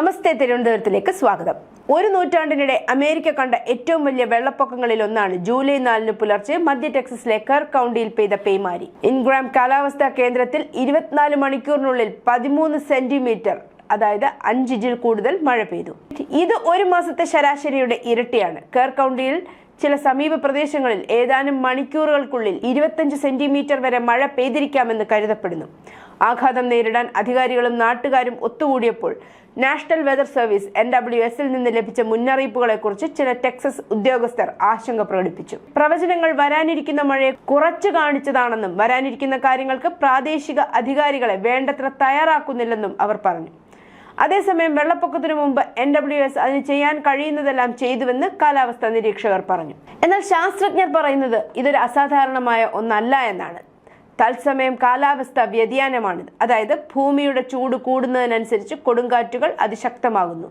നമസ്തേ തിരുവനന്തപുരത്തിലേക്ക് സ്വാഗതം. ഒരു നൂറ്റാണ്ടിനിടെ അമേരിക്ക കണ്ട ഏറ്റവും വലിയ വെള്ളപ്പൊക്കങ്ങളിൽ ഒന്നാണ് ജൂലൈ നാലിന് പുലർച്ചെ മധ്യ ടെക്സസിലെ കർ കൗണ്ടിയിൽ പെയ്ത പേമാരി. ഇൻഗ്രാം കാലാവസ്ഥാ കേന്ദ്രത്തിൽ ഇരുപത്തിനാല് മണിക്കൂറിനുള്ളിൽ പതിമൂന്ന് സെന്റിമീറ്റർ അതായത് അഞ്ചിഞ്ചിൽ കൂടുതൽ മഴ പെയ്തു. ഇത് ഒരു മാസത്തെ ശരാശരിയുടെ ഇരട്ടിയാണ്. കർ കൗണ്ടിയിൽ ചില സമീപ പ്രദേശങ്ങളിൽ ഏതാനും മണിക്കൂറുകൾക്കുള്ളിൽ ഇരുപത്തഞ്ച് സെന്റിമീറ്റർ വരെ മഴ പെയ്തിരിക്കാമെന്ന് കരുതപ്പെടുന്നു. ആഘാതം നേരിടാൻ അധികാരികളും നാട്ടുകാരും ഒത്തുകൂടിയപ്പോൾ national weather service N W എസിൽ നിന്ന് ലഭിച്ച മുന്നറിയിപ്പുകളെക്കുറിച്ച് ചില ടെക്സസ് ഉദ്യോഗസ്ഥർ ആശങ്ക പ്രകടിപ്പിച്ചു. പ്രവചനങ്ങൾ വരാനിരിക്കുന്ന മഴയെ കുറച്ചു കാണിച്ചതാണെന്നും വരാനിരിക്കുന്ന കാര്യങ്ങൾക്ക് പ്രാദേശിക അധികാരികളെ വേണ്ടത്ര തയ്യാറാക്കുന്നില്ലെന്നും അവർ പറഞ്ഞു. അതേസമയം വെള്ളപ്പൊക്കത്തിനു മുമ്പ് എൻ ഡബ്ല്യു എസ് അതിന് ചെയ്യാൻ കഴിയുന്നതെല്ലാം ചെയ്തുവെന്ന് കാലാവസ്ഥാ നിരീക്ഷകർ പറഞ്ഞു. എന്നാൽ ശാസ്ത്രജ്ഞർ പറയുന്നത് ഇതൊരു അസാധാരണമായ ഒന്നല്ല എന്നാണ്. തത്സമയം കാലാവസ്ഥ വ്യതിയാനമാണിത്. അതായത് ഭൂമിയുടെ ചൂട് കൂടുന്നതിനനുസരിച്ച് കൊടുങ്കാറ്റുകൾ അതിശക്തമാകുന്നു.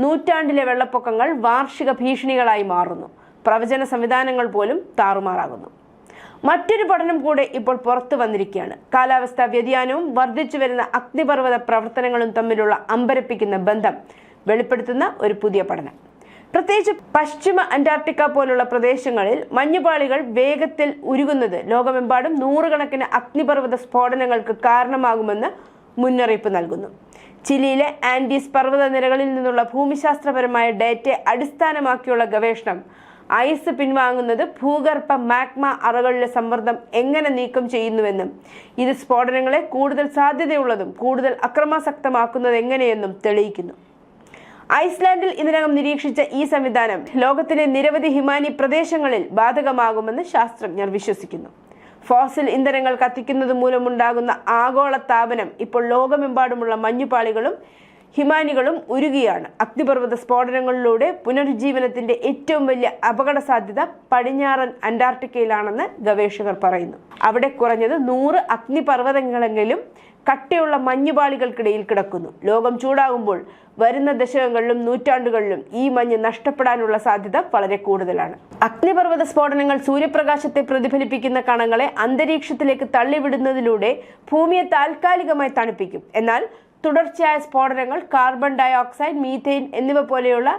നൂറ്റാണ്ടിലെ വെള്ളപ്പൊക്കങ്ങൾ വാർഷിക ഭീഷണികളായി മാറുന്നു. പ്രവചന സംവിധാനങ്ങൾ പോലും താറുമാറാകുന്നു. മറ്റൊരു പഠനം കൂടെ ഇപ്പോൾ പുറത്തു വന്നിരിക്കുകയാണ്. കാലാവസ്ഥാ വ്യതിയാനവും വർദ്ധിച്ചു വരുന്ന അഗ്നിപർവത പ്രവർത്തനങ്ങളും തമ്മിലുള്ള അമ്പരപ്പിക്കുന്ന ബന്ധം വെളിപ്പെടുത്തുന്ന ഒരു പുതിയ പഠനം. പ്രത്യേകിച്ച് പശ്ചിമ അന്റാർട്ടിക്ക പോലുള്ള പ്രദേശങ്ങളിൽ മഞ്ഞുപാളികൾ വേഗത്തിൽ ഉരുകുന്നത് ലോകമെമ്പാടും നൂറുകണക്കിന് അഗ്നിപർവത സ്ഫോടനങ്ങൾക്ക് കാരണമാകുമെന്ന് മുന്നറിയിപ്പ് നൽകുന്നു. ചിലിയിലെ ആൻഡീസ് പർവത നിരകളിൽ നിന്നുള്ള ഭൂമിശാസ്ത്രപരമായ ഡേറ്റയെ അടിസ്ഥാനമാക്കിയുള്ള ഗവേഷണം ഐസ് പിൻവാങ്ങുന്നത് ഭൂഗർഭ മാഗ്മ അറകളിലെ സമ്മർദ്ദം എങ്ങനെ നീക്കം ചെയ്യുന്നുവെന്നും ഇത് സ്ഫോടനങ്ങളെ കൂടുതൽ സാധ്യതയുള്ളതും കൂടുതൽ അക്രമാസക്തമാക്കുന്നത് എങ്ങനെയെന്നും തെളിയിക്കുന്നു. ഐസ്ലാൻഡിൽ ഇതിനകം നിരീക്ഷിച്ച ഈ സംവിധാനം ലോകത്തിലെ നിരവധി ഹിമാനി പ്രദേശങ്ങളിൽ ബാധകമാകുമെന്ന് ശാസ്ത്രജ്ഞർ വിശ്വസിക്കുന്നു. ഫോസിൽ ഇന്ധനങ്ങൾ കത്തിക്കുന്നത് മൂലമുണ്ടാകുന്ന ആഗോള താപനം ഇപ്പോൾ ലോകമെമ്പാടുമുള്ള മഞ്ഞുപാളികളും ഹിമാനികളും ഉരുകിയാണ്. അഗ്നിപർവത സ്ഫോടനങ്ങളിലൂടെ പുനരുജ്ജീവനത്തിന്റെ ഏറ്റവും വലിയ അപകട സാധ്യത പടിഞ്ഞാറൻ അന്റാർട്ടിക്കയിലാണെന്ന് ഗവേഷകർ പറയുന്നു. അവിടെ കുറഞ്ഞത് നൂറ് അഗ്നിപർവതങ്ങളെങ്കിലും കട്ടയുള്ള മഞ്ഞുപാളികൾക്കിടയിൽ കിടക്കുന്നു. ലോകം ചൂടാകുമ്പോൾ വരുന്ന ദശകങ്ങളിലും നൂറ്റാണ്ടുകളിലും ഈ മഞ്ഞ് നഷ്ടപ്പെടാനുള്ള സാധ്യത വളരെ കൂടുതലാണ്. അഗ്നിപർവത സ്ഫോടനങ്ങൾ സൂര്യപ്രകാശത്തെ പ്രതിഫലിപ്പിക്കുന്ന കണങ്ങളെ അന്തരീക്ഷത്തിലേക്ക് തള്ളിവിടുന്നതിലൂടെ ഭൂമിയെ താൽക്കാലികമായി തണുപ്പിക്കും. എന്നാൽ തുടർച്ചയായ സ്ഫോടനങ്ങൾ കാർബൺ ഡയോക്സൈഡ് മീഥെയിൻ എന്നിവ പോലെയുള്ള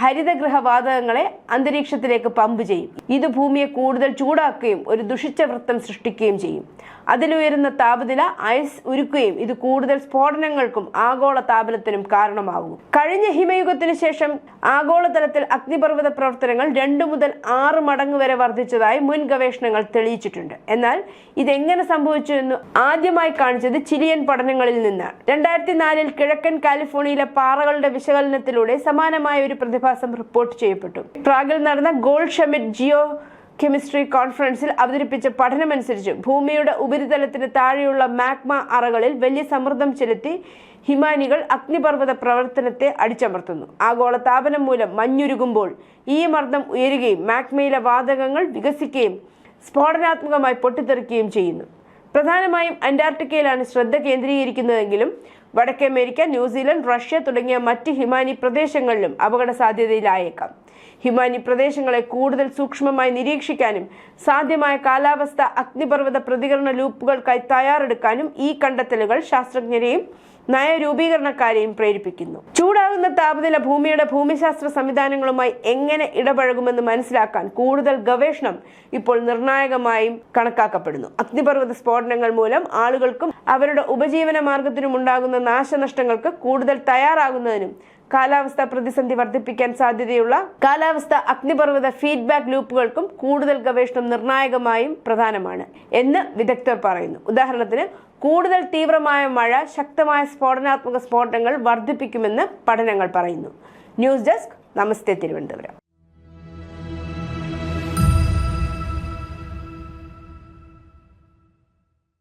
ഹരിതഗൃഹവാതകങ്ങളെ അന്തരീക്ഷത്തിലേക്ക് പമ്പ് ചെയ്യും. ഇത് ഭൂമിയെ കൂടുതൽ ചൂടാക്കുകയും ഒരു ദുഷിച്ച വൃത്തം സൃഷ്ടിക്കുകയും ചെയ്യും. അതിലുയരുന്ന താപനില ഐസ് ഉരുക്കുകയും ഇത് കൂടുതൽ സ്ഫോടനങ്ങൾക്കും ആഗോള താപനത്തിനും കാരണമാകും കഴിഞ്ഞ ഹിമയുഗത്തിന് ശേഷം ആഗോളതലത്തിൽ അഗ്നിപർവത പ്രവർത്തനങ്ങൾ രണ്ടു മുതൽ ആറ് മടങ്ങ് വരെ വർദ്ധിച്ചതായി മുൻ ഗവേഷണങ്ങൾ തെളിയിച്ചിട്ടുണ്ട്. എന്നാൽ ഇതെങ്ങനെ സംഭവിച്ചു എന്ന് ആദ്യമായി കാണിച്ചത് ചിലിയൻ പഠനങ്ങളിൽ നിന്നാണ്. രണ്ടായിരത്തി നാലിൽ കിഴക്കൻ കാലിഫോർണിയയിലെ പാറകളുടെ വിശകലനത്തിലൂടെ സമാനമായ ഒരു പ്രതിഭാസം റിപ്പോർട്ട് ചെയ്യപ്പെട്ടു. പ്രാഗിൽ നടന്ന ഗോൾഡ് ഷമിറ്റ് ജിയോ കെമിസ്ട്രി കോൺഫറൻസിൽ അവതരിപ്പിച്ച പഠനമനുസരിച്ച് ഭൂമിയുടെ ഉപരിതലത്തിന് താഴെയുള്ള മാഗ്മ അറകളിൽ വലിയ സമ്മർദ്ദം ചെലുത്തി ഹിമാനികൾ അഗ്നിപർവത പ്രവർത്തനത്തെ അടിച്ചമർത്തുന്നു. ആഗോള താപനം മൂലം മഞ്ഞുരുകുമ്പോൾ ഈ മർദ്ദം ഉയരുകയും മാഗ്മയിലെ വാതകങ്ങൾ വികസിക്കുകയും സ്ഫോടനാത്മകമായി പൊട്ടിത്തെറിക്കുകയും ചെയ്യുന്നു. പ്രധാനമായും അന്റാർട്ടിക്കയിലാണ് ശ്രദ്ധ കേന്ദ്രീകരിക്കുന്നതെങ്കിലും വടക്കേ അമേരിക്ക ന്യൂസിലൻഡ് റഷ്യ തുടങ്ങിയ മറ്റ് ഹിമാനി പ്രദേശങ്ങളിലും അപകട സാധ്യതയിലായേക്കാം ഹിമാനി പ്രദേശങ്ങളെ കൂടുതൽ സൂക്ഷ്മമായി നിരീക്ഷിക്കാനും സാധ്യമായ കാലാവസ്ഥ അഗ്നിപർവത പ്രതികരണ ലൂപ്പുകൾക്കായി തയ്യാറെടുക്കാനും ഈ കണ്ടെത്തലുകൾ ശാസ്ത്രജ്ഞരെയും നയരൂപീകരണക്കാരെയും പ്രേരിപ്പിക്കുന്നു. ചൂടാകുന്ന താപനില ഭൂമിയുടെ ഭൂമിശാസ്ത്ര സംവിധാനങ്ങളുമായി എങ്ങനെ ഇടപഴകുമെന്ന് മനസ്സിലാക്കാൻ കൂടുതൽ ഗവേഷണം ഇപ്പോൾ നിർണായകമായും കണക്കാക്കപ്പെടുന്നു. അഗ്നിപർവത സ്ഫോടനങ്ങൾ മൂലം ആളുകൾക്കും അവരുടെ ഉപജീവന മാർഗത്തിനും ഉണ്ടാകുന്ന നാശനഷ്ടങ്ങൾക്ക് കൂടുതൽ തയ്യാറാകുന്നതിനും കാലാവസ്ഥ പ്രതിസന്ധി വർദ്ധിപ്പിക്കാൻ സാധ്യതയുള്ള കാലാവസ്ഥ അഗ്നിപർവത ഫീഡ്ബാക്ക് ലൂപ്പുകൾക്കും കൂടുതൽ ഗവേഷണം നിർണായകമായും പ്രധാനമാണ് എന്ന് വിദഗ്ധർ പറയുന്നു. ഉദാഹരണത്തിന് കൂടുതൽ തീവ്രമായ മഴ ശക്തമായ സ്ഫോടനാത്മക സ്ഫോടനങ്ങൾ വർദ്ധിപ്പിക്കുമെന്ന് പഠനങ്ങൾ പറയുന്നു. News desk namaste Thiruvananthapuram.